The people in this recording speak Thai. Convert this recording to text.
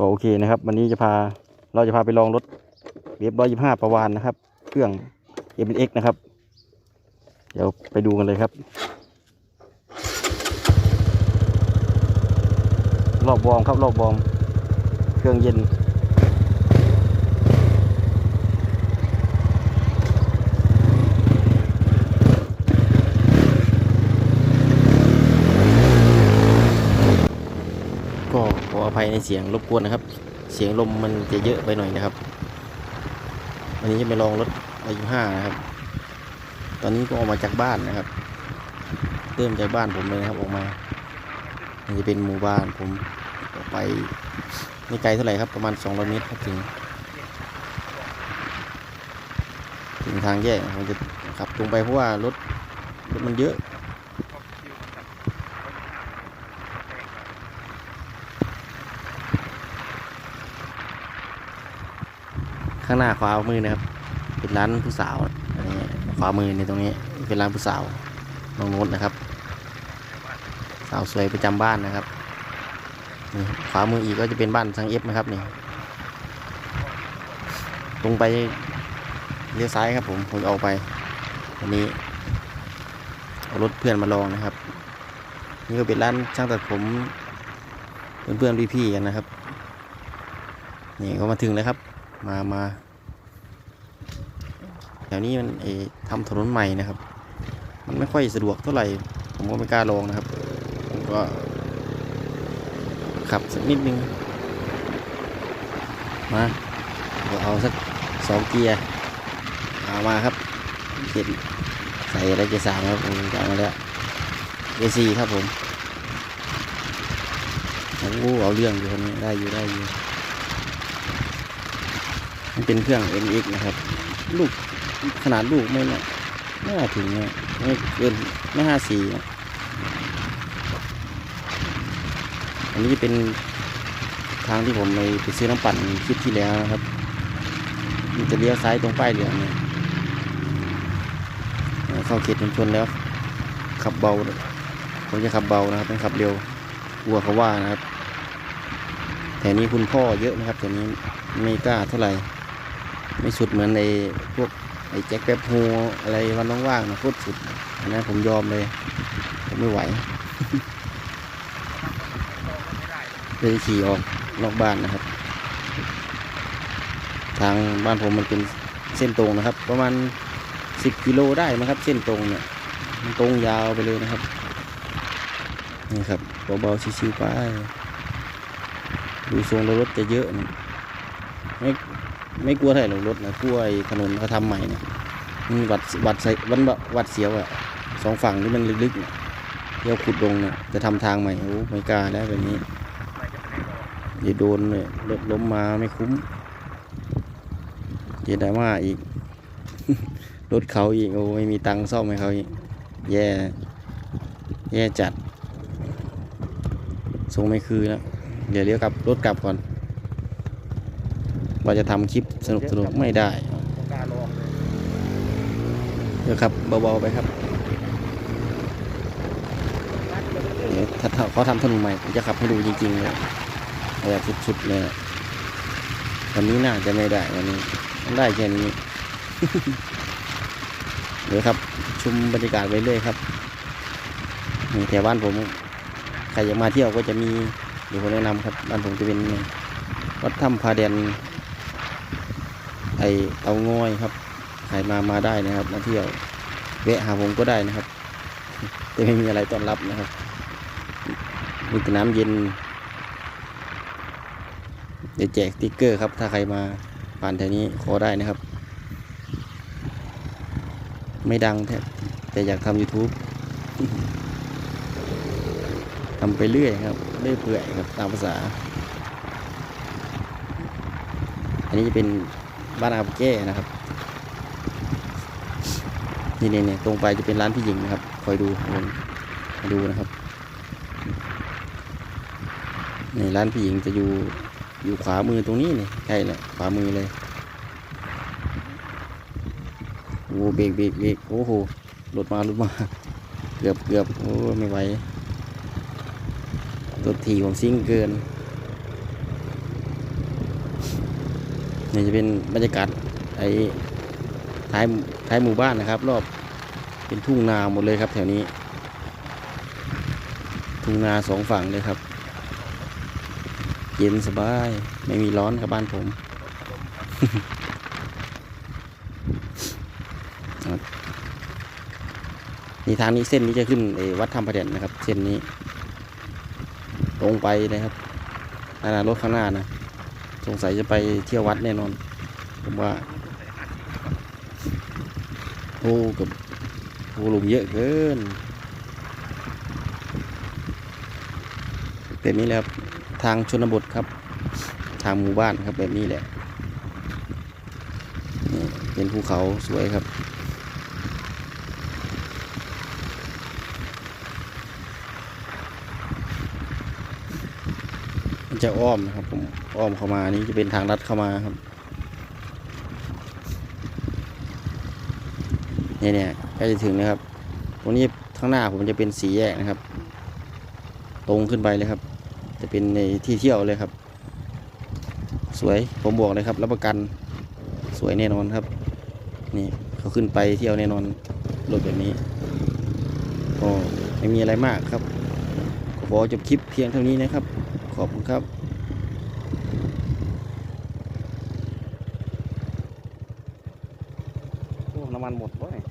ก็โอเคนะครับ วันนี้จะพาเราจะพาไปลองรถเวฟร้อยยี่ห้าประวานนะครับ เครื่อง m x นะครับ เดี๋ยวไปดูกันเลยครับ รอบวอมครับรอบวอม เครื่องเย็น ก็ข ออภัยในเสียงรบกวนนะครับ เสียงลมมันจะเยอะไปหน่อยนะครับ วันนี้จะไปลองรถอายุห้านะครับ ตอนนี้ก็ออกมาจากบ้านนะครับ เริ่มจากบ้านผมเลยนะครับออกมามันจะเป็นหมู่บ้านผมไปไม่ไกลเท่าไหร่ครับประมาณ200เมตรครับถึงถึงทางแยกผมจะขับตรงไปเพราะว่ารถรถมันเยอะ ข้างหน้าขวามือนะครับ เป็นร้านผู้สาวอันนี้ขวามือในตรงนี้เป็นร้านผู้สาวน้องโน้ตนะครับ สาวสวยประจำบ้านนะครับนี่ขวามืออีกก็จะเป็นบ้านทางเอฟนะครับนี่ตรงไปเลี้ยวซ้ายครับผมผมออกไปวันนี้เอารถเพื่อนมาลองนะครับ นี่ก็เป็นร้านช่างตัดผมเพื่อนๆพี่ๆกันนะครับ นี่ก็มาถึงแล้วครับ มามา แถวนี้มันเออทำถนนใหม่นะครับ มันไม่ค่อยสะดวกเท่าไหร่ ผมก็ไม่กล้าลองนะครับ ผมก็ขับสักนิดนึง มาก็เอาสักสองเกียร์เอามาครับเข็นใส่อะไรเกียร์สามครับผมจะเอามาแล้วเกียร์สี่ครับผมโอ้เอาเรื่องอยู่คนนี้ได้อยู่ได้อยู่มันเป็นเครื่อง MX นะครับ ลูก ขนาดลูกไม่ไม่น่าถึงนะไม่เกินไม่ห้าสี่นะอันนี้เป็นทางที่ผมไปไปซื้อน้ำปั่นคลิปที่แล้วนะครับ มันจะเลี้ยวซ้ายตรงป้ายเหลืองเนี่ยเข้าเขตชุมชนแล้ว ขับเบา ผมจะขับเบานะครับไม่ขับเร็วกลัวเขาว่านะครับแถวนี้คุณพ่อเยอะนะครับแถวนี้ไม่กล้าเท่าไหร่ ไม่สุดเหมือนในพวก ไอ้แจ็คแป๊บโฮอะไรวันว่างๆนะโคตรสุดอันนั้นผมยอมเลย ผมไม่ไหวเลยขี่ออกนอกบ้านนะครับ ทางบ้านผมมันเป็นเส้นตรงนะครับ ประมาณสิบกิโลได้มั้งครับ เส้นตรงเนี่ยมันตรงยาวไปเลยนะครับนี่ครับเบาๆชิวๆไปดูทรงรถจะเยอะนะ ไม่กลัวเท่าไหร่หรอกรถนะกลัวไอ้ถนนเขาทำใหม่เนี่ยมันวัดวัดใส่วันวัดเสียวอะสองฝั่งนี่มันลึกๆเนี่ยเที่ยวขุดลงเนี่ยจะทำทางใหม่โอ้ไม่กล้าแล้วแบบนี้เดี๋ยวโดนเนี่ยรถล้มมาไม่คุ้มเดี๋ยวดราม่าอีก รถเขาอีกโอ้ไม่มีตังค์ซ่อมให้เขาอีกแย่แย่จัดทรงไม่คือแล้วเดี๋ยวเลี้ยวกลับรถกลับก่อน ว่าจะทำคลิปสนุกสนุกไม่ได้เดี๋ยวครับเบาๆไปครับเดี๋ยวถ้าเขาทำถนนใหม่ผมจะขับให้ดูจริงๆเลยอาแบบสุดๆเลยวันนี้น่าจะไม่ได้วันนี้มันได้แค่นี้เดี๋ยวครับชุมบรรยากาศไปเรื่อยครับแถวบ้านผมใครอยากมาเที่ยวก็จะมีเดี๋ยวผมแนะนำครับบ้านผมจะเป็นวัดถ้ำพาแดน ไอเตางอยครับใครมามาได้นะครับ มาเที่ยวแวะหาผมก็ได้นะครับแต่ไม่มีอะไรต้อนรับนะครับมีแต่น้ำเย็นเดี๋ยวแจกติ๊กเกอร์ครับ ถ้าใครมาผ่านแถวนี้ขอได้นะครับ ไม่ดังแทบแต่อยากทำ YouTube ทำไปเรื่อยครับเรื่อยเปื่อยครับตามภาษา อันนี้จะเป็น บ้านอาบแก้นะครับ นี่เนี่ยตรงไปจะเป็นร้านพี่หญิงนะครับ คอยดูผมดูนะครับนี่ร้านพี่หญิงจะอยู่อยู่ขวามือตรงนี้นี่ใช่แหละขวามือเลยโอ้เบรกเบรกเบรกโอ้โหรถมารถมาเกือบเกือบโอ้ไม่ไหวรถถีผมซิ่งเกิน นี่จะเป็นบรรยากาศไอ้ท้ายท้ายหมู่บ้านนะครับ รอบเป็นทุ่งนาหมดเลยครับ แถวนี้ ทุ่งนาสองฝั่งเลยครับ เย็นสบายไม่มีร้อนครับบ้านผมนี่ทางนี้เส้นนี้จะขึ้นไอวัดธรรมประเด็นนะครับ เส้นนี้ตรงไปนะครับนานะรถข้างหน้านะ สงสัยจะไปเที่ยววัดแน่นอน ผมว่าโอ้กับโอ้หลุมเยอะเกินแบบนี้แหละทางชนบทครับ ทางหมู่บ้านครับแบบนี้แหละเป็นภูเขาสวยครับ จะอ้อมนะครับ ผมอ้อมเข้ามานี่จะเป็นทางลัดเข้ามาครับเนี่ยเนี่ยใกล้จะถึงนะครับตรงนี้ข้างหน้าผมจะเป็นสีแยกนะครับ ตรงขึ้นไปเลยครับ จะเป็นในที่เที่ยวเลยครับ สวยผมบอกเลยครับรับประกันสวยแน่นอนครับ นี่เขาขึ้นไปเที่ยวแน่นอนรถแบบนี้ก็ไม่มีอะไรมากครับขอจบคลิปเพียงเท่านี้นะครับ ขอบคุณครับโอ้น้ำมันหมดวะเนี่ย